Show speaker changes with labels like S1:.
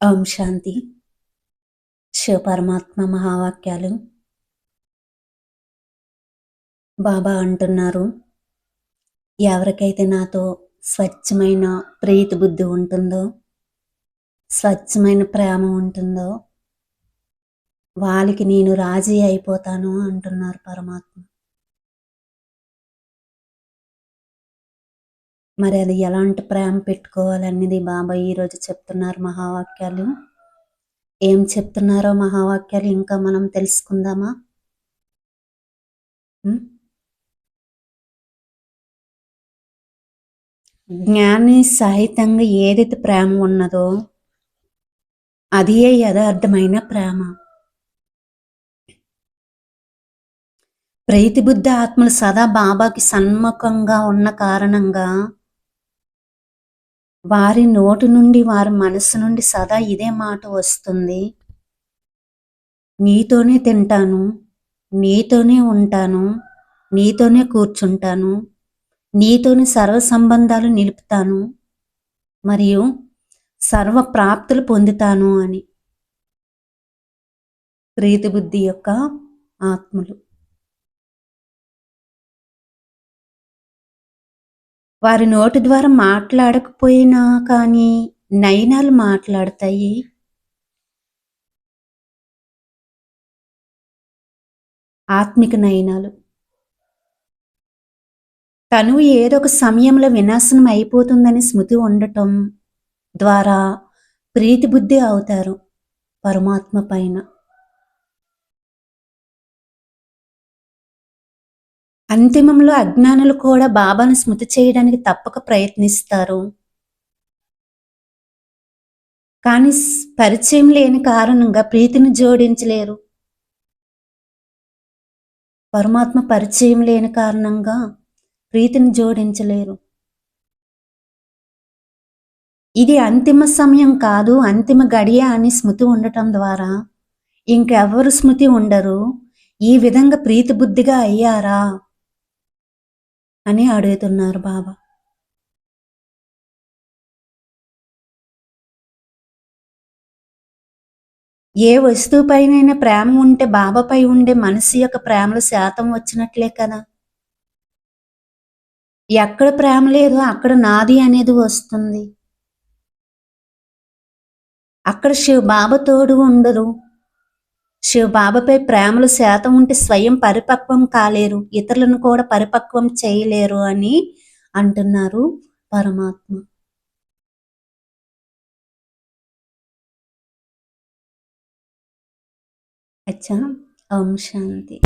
S1: ఓం శాంతి. శివపరమాత్మ మహావాక్యాలు. బాబా అంటున్నారు ఎవరికైతే నాతో స్వచ్ఛమైన ప్రీతి బుద్ధి ఉంటుందో స్వచ్ఛమైన ప్రేమ ఉంటుందో వాళ్ళకి నేను రాజీ అయిపోతాను అంటున్నారు పరమాత్మ. మరి అది ఎలాంటి ప్రేమ పెట్టుకోవాలనేది బాబా ఈరోజు చెప్తున్నారు మహావాక్యాలు. ఏం చెప్తున్నారో మహావాక్యాలు ఇంకా మనం తెలుసుకుందామా? జ్ఞాని సహితంగా ఏదైతే ప్రేమ ఉన్నదో అది యథార్థమైన ప్రేమ. ప్రీతిబుద్ధ ఆత్మలు సదా బాబాకి సన్ముఖంగా ఉన్న కారణంగా వారి నోటి నుండి వారి మనసు నుండి సదా ఇదే మాట వస్తుంది. నీతోనే తింటాను నీతోనే ఉంటాను నీతోనే కూర్చుంటాను నీతోని సర్వ సంబంధాలు నిలుపుతాను మరియు సర్వ ప్రాప్తులు పొందుతాను అని. ప్రీతిబుద్ధి యొక్క ఆత్మలు. వారి నోటి ద్వారా మాట్లాడకపోయినా కానీ నయనాలు మాట్లాడతాయి. ఆత్మిక నయనాలు. తను ఏదో ఒక సమయంలో వినాశనం అయిపోతుందని స్మృతి ఉండటం ద్వారా ప్రీతి బుద్ధి అవుతారు పరమాత్మ పైన. అంతిమంలో అజ్ఞానులు కూడా బాబాను స్మృతి చేయడానికి తప్పక ప్రయత్నిస్తారు. కానీ పరిచయం లేని కారణంగా ప్రీతిని జోడించలేరు. పరమాత్మ పరిచయం లేని కారణంగా ప్రీతిని జోడించలేరు. ఇది అంతిమ సమయం కాదు అంతిమ గడియ అని స్మృతి ఉండటం ద్వారా. ఇంకెవరు స్మృతి ఉండరు. ఈ విధంగా ప్రీతి బుద్ధిగా అయ్యారా? అని అడుగుతున్నారు బాబా. ఏ వస్తువుపైనైనా ప్రేమ ఉంటే బాబాపై ఉండే మనసు యొక్క ప్రేమలు శాతం వచ్చినట్లే కదా. ఎక్కడ ప్రేమ లేదు అక్కడ నాది అనేది వస్తుంది. అక్కడ శివ బాబా తోడు ఉండదు శివబాబాపై ప్రేమలు శాతం ఉంటే స్వయం పరిపక్వం కాలేరు. ఇతరులను కూడా పరిపక్వం చేయలేరు అని అంటున్నారు పరమాత్మ. అచ్చా ఓం శాంతి.